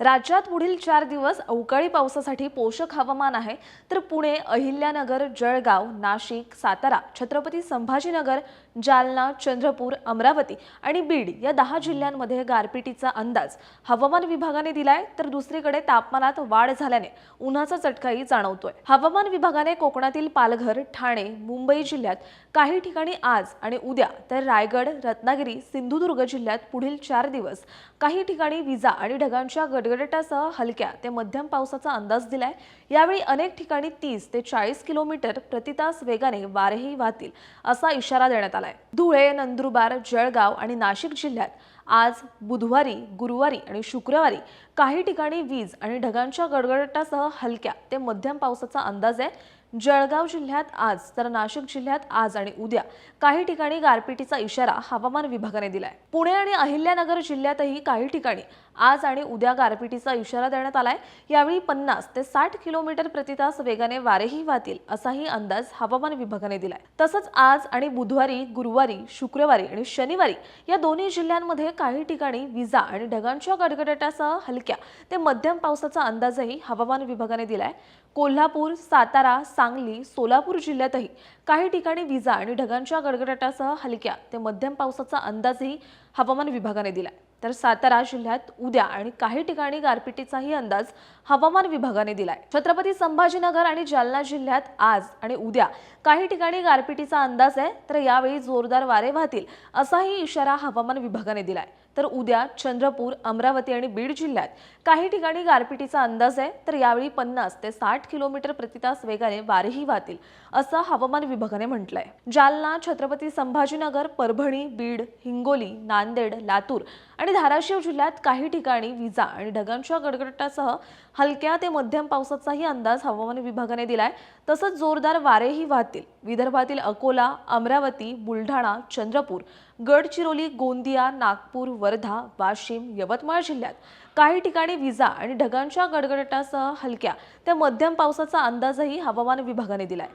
राज्यात पुढील चार दिवस अवकाळी पावसासाठी पोषक हवामान आहे. तर पुणे अहिल्यानगर जळगाव नाशिक सातारा छत्रपती संभाजीनगर जालना चंद्रपूर अमरावती आणि बीड या दहा जिल्ह्यांमध्ये गारपिटीचा अंदाज हवामान विभागाने दिलाय तर दुसरीकडे तापमानात वाढ झाल्याने उन्हाचा चटकाही जाणवतोय. हवामान विभागाने कोकणातील पालघर ठाणे मुंबई जिल्ह्यात काही ठिकाणी आज आणि उद्या तर रायगड रत्नागिरी सिंधुदुर्ग जिल्ह्यात पुढील चार दिवस काही ठिकाणी विजा आणि ढगांच्या गडगडाटासह हलक्या ते मध्यम पावसाचा अंदाज दिलाय. यावेळी अनेक ठिकाणी तीस ते चाळीस किलोमीटर प्रतितास वेगाने वारेही वाहतील असा इशारा देण्यात आला आहे धुळे नंदुरबार जळगाव आणि नाशिक जिल्ह्यात आज बुधवारी गुरुवारी आणि शुक्रवारी काही ठिकाणी वीज आणि ढगांच्या गडगडाटासह हलक्या ते मध्यम पावसाचा अंदाज आहे. जळगाव जिल्ह्यात आज तर नाशिक जिल्ह्यात आज आणि उद्या काही ठिकाणी गारपिटीचा इशारा हवामान विभागाने दिलाय. पुणे आणि अहिल्यानगर जिल्ह्यातही काही ठिकाणी आज आणि उद्या गारपिटीचा इशारा देण्यात आलाय. यावेळी पन्नास ते साठ किलोमीटर प्रतितास वेगाने वारेही वाहतील असाही अंदाज हवामान विभागाने दिलाय. तसंच आज आणि बुधवारी गुरुवारी शुक्रवारी आणि शनिवारी या दोन्ही जिल्ह्यांमध्ये काही ठिकाणी विजा आणि ढगांच्या गडगडाटासह हलक्या ते मध्यम पावसाचा अंदाजही हवामान विभागाने दिलाय. कोल्हापूर सातारा सांगली सोलापूर जिल्ह्यातही काही ठिकाणी विजा आणि ढगांच्या गडगडाटासह हलक्या ते मध्यम पावसाचा अंदाजही हवामान विभागाने दिलाय तर सातारा जिल्ह्यात उद्या आणि काही ठिकाणी गारपिटीचाही अंदाज हवामान विभागाने दिलाय. छत्रपती संभाजीनगर आणि जालना जिल्ह्यात आज आणि उद्या काही ठिकाणी गारपिटीचा अंदाज आहे तर यावेळी जोरदार वारे वाहतील असाही इशारा हवामान विभागाने दिलाय. तर उद्या चंद्रपूर अमरावती आणि बीड जिल्ह्यात काही ठिकाणी गारपिटीचा अंदाज आहे तर यावेळी पन्नास ते साठ किलोमीटर प्रतितास वेगाने वारेही वाहतील असं हवामान विभागाने म्हटलंय. जालना छत्रपती संभाजीनगर परभणी बीड हिंगोली नांदेड लातूर आणि आणि धाराशिव जिल्ह्यात काही ठिकाणी विजा आणि ढगांच्या गडगडाटासह हलक्या ते मध्यम पावसाचाही अंदाज हवामान विभागाने दिलाय. तसंच जोरदार वारेही वाहतील. विदर्भातील अकोला अमरावती बुलढाणा चंद्रपूर गडचिरोली गोंदिया नागपूर वर्धा वाशिम यवतमाळ जिल्ह्यात काही ठिकाणी विजा आणि ढगांच्या गडगडाटासह हलक्या ते मध्यम पावसाचा अंदाजही हवामान विभागाने दिलाय.